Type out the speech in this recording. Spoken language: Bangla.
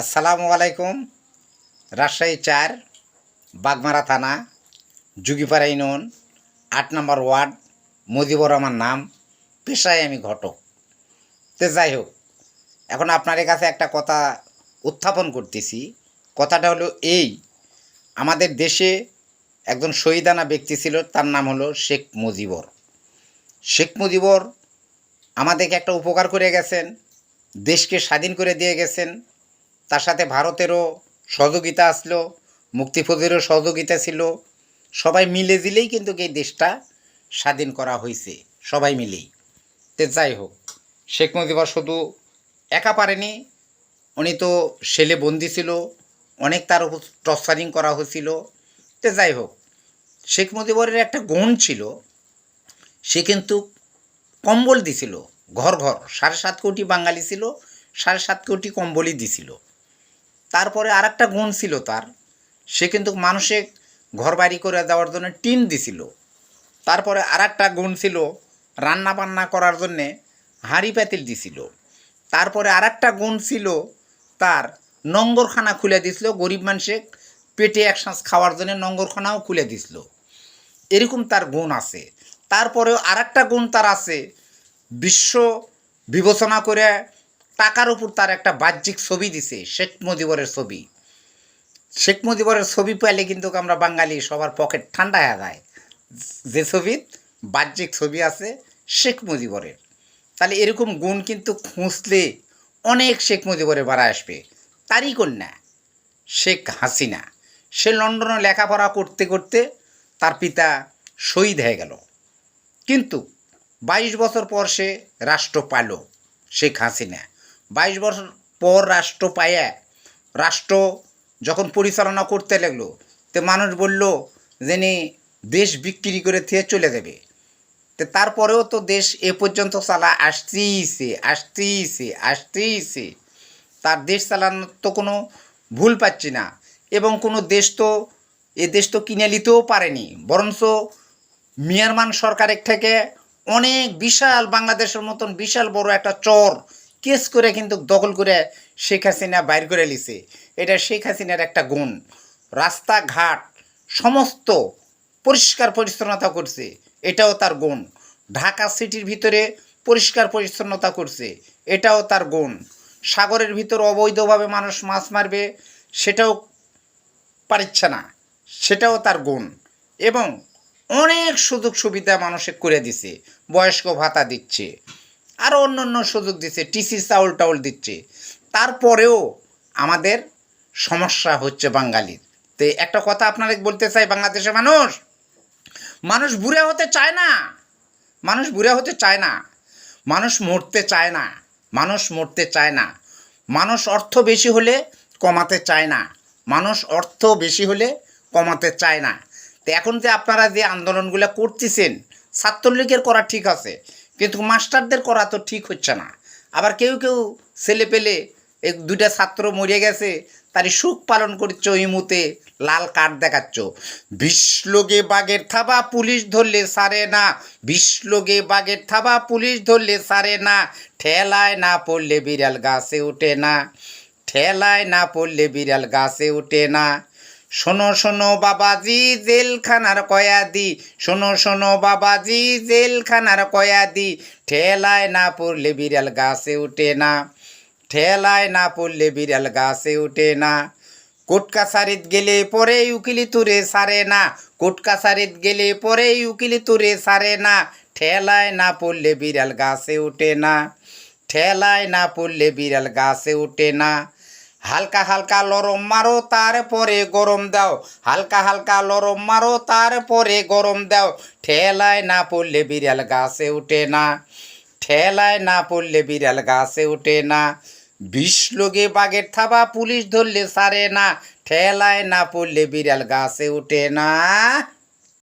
আসসালামু আলাইকুম, রাজশাহী চার, বাগমারা থানা যুগিপাড়া ইউনিয়ন, আট নম্বর ওয়ার্ড, মজিবর আমার নাম, পেশায় আমি ঘটক। তে যাই হোক, এখন আপনার কাছে একটা কথা উত্থাপন করতেছি। কথাটা হলো এই, আমাদের দেশে একজন শহীদানা ব্যক্তি ছিল, তার নাম হলো শেখ মুজিবর। শেখ মুজিবর আমাদেরকে একটা উপকার করে গেছেন, দেশকে স্বাধীন করে দিয়ে গেছেন তার সাথে ভারতেরও সহযোগিতা আসলো মুক্তিফৌজেরও সহযোগিতা ছিল। সবাই মিলে দিলেই কিন্তু এই দেশটা স্বাধীন করা হয়েছে সবাই মিলেই। তে যাই হোক, শেখ মুজিবর শুধু একা পারেনি, উনি তো সেলে বন্দি ছিল, অনেক তার উপর টর্চারিং করা হয়েছিল। তে যাই হোক, শেখ মুজিবরের একটা গুণ ছিল, সে কিন্তু কম্বল দিছিল, ঘর ঘর, সাড়ে সাত কোটি বাঙালি ছিল, সাড়ে সাত কোটি কম্বলই দিছিল। তারপরে আর একটা গুণ ছিল তার। সে কিন্তু মানুষে ঘর বাড়ি করে দেওয়ার জন্য টিন দিছিল। তারপরে আর একটা গুণ ছিল রান্না বান্না করার জন্যে হাঁড়ি পাতিল দিছিল। তারপরে আর একটা গুণ ছিল তার নঙ্গরখানা খুলে দিছিল, গরিব মানুষে পেটে এক শ্বাস খাওয়ার জন্য নঙ্গরখানাও খুলে দিছিল। এরকম তার গুণ আছে। তারপরেও আর একটা গুণ তার আছে, বিশ্ব বিবেচনা করে টাকার উপর তার একটা বাহ্যিক ছবি দিছে, শেখ মুজিবরের ছবি। শেখ মুজিবরের ছবি পাইলে কিন্তু আমরা বাঙালি সবার পকেট ঠান্ডা হয়ে যায়। যে ছবির বাহ্যিক ছবি আছে শেখ মুজিবরের। তাহলে এরকম গুণ কিন্তু খুঁজলে অনেক শেখ মুজিবরের বাড়া আসবে। তারই কন্যা, শেখ হাসিনা। সে লন্ডনে লেখাপড়া করতে করতে তার পিতা শহীদ হয়ে গেল। কিন্তু বাইশ বছর পর সে রাষ্ট্র পাল শেখ হাসিনা। বাইশ বছর পর রাষ্ট্র পায়া, রাষ্ট্র যখন পরিচালনা করতে লাগল, তো মানুষ বলল যিনি দেশ বিক্রি করে থেকে চলে যাবে। তো তারপরেও তো দেশ এ পর্যন্ত চালা আসতেইছে আসতেইছে আসতেইছে তার দেশ চালানোর তো কোনো ভুল পাচ্ছি না, এবং কোনো দেশ তো, এ দেশ তো কিনে নিতেও পারেনি। বরঞ্চ মিয়ানমার সরকারের থেকে অনেক বিশাল, বাংলাদেশের মতন বিশাল বড় একটা চর কেস করে কিন্তু দখল করে শেখ হাসিনা বাইর করে লিছে এটা শেখ হাসিনার একটা গুণ। রাস্তাঘাট সমস্ত পরিষ্কার পরিচ্ছন্নতা করছে, এটাও তার গুণ। ঢাকা সিটির ভিতরে পরিষ্কার পরিচ্ছন্নতা করছে, এটাও তার গুণ। সাগরের ভিতর অবৈধভাবে মানুষ মাছ মারবে, সেটাও পারছে না, সেটাও তার গুণ। এবং অনেক সুযোগ সুবিধা মানুষে করে দিছে, বয়স্ক ভাতা দিচ্ছে। আরও অন্য অন্য সুযোগ দিচ্ছে টিসি চাউল টাউল দিচ্ছে। তারপরেও আমাদের সমস্যা হচ্ছে বাঙালির। তো একটা কথা আপনারা বলতে চাই, বাংলাদেশের মানুষ? মানুষ বুড়ে হতে চায় না। মানুষ বুড়ে হতে চায় না। মানুষ মরতে চায় না। মানুষ মরতে চায় না। মানুষ অর্থ বেশি হলে কমাতে চায় না। মানুষ অর্থ বেশি হলে কমাতে চায় না। তো এখন যে আপনারা যে আন্দোলনগুলো করতেছেন, ছাত্রলীগের করা ঠিক আছে। কিন্তু মাস্টারদের করা তো ঠিক হচ্ছে না। আবার কেউ কেউ ছেলে পেলে এক দুইটা ছাত্র মরে গেছে, তারই সুখ পালন করছ ইমুতে লাল কার্ড দেখাচ্ছ। বিশ লোকে বাঘের থাবা, পুলিশ ধরলে সারে না। বিশ লোকে বাঘের থাবা, পুলিশ ধরলে সারে না। ঠেলায় না পড়লে বিড়াল গাছে ওঠে না। ঠেলায় না পড়লে বিড়াল গাছে ওঠে না। শোনো শোনো বাবাজি জেলখানার কয়াদি। শোনো শোনো বাবাজি জেলখানার কয়াদি। ঠেলায় না পড়লে বিড়াল গাছে ওঠে না। ঠেলায় না পড়লে বিড়াল গাছে ওঠে না। কোর্ট কাছারিত গেলে পরে উকিলি তুরে সারে না। কোর্ট কাছারিত গেলে পরে উকিলি তুরে সারে না। ঠেলায় না পড়লে বিড়াল গাছে ওঠে না। ঠেলায় না পড়লে বিড়াল গাছে ওঠে না। হালকা হালকা লরম মারো, তারপরে গরম দাও। হালকা হালকা লরম মারো, তারপরে গরম দাও। ঠেলায় না পড়লে বিড়াল গাছে ওঠে না। ঠেলায় না পড়লে বিড়াল গাছে ওঠে না। বিষ লোকে বাঘের থাবা, পুলিশ ধরলে সারে না। ঠেলায় না পড়লে বিড়াল গাছে ওঠে না।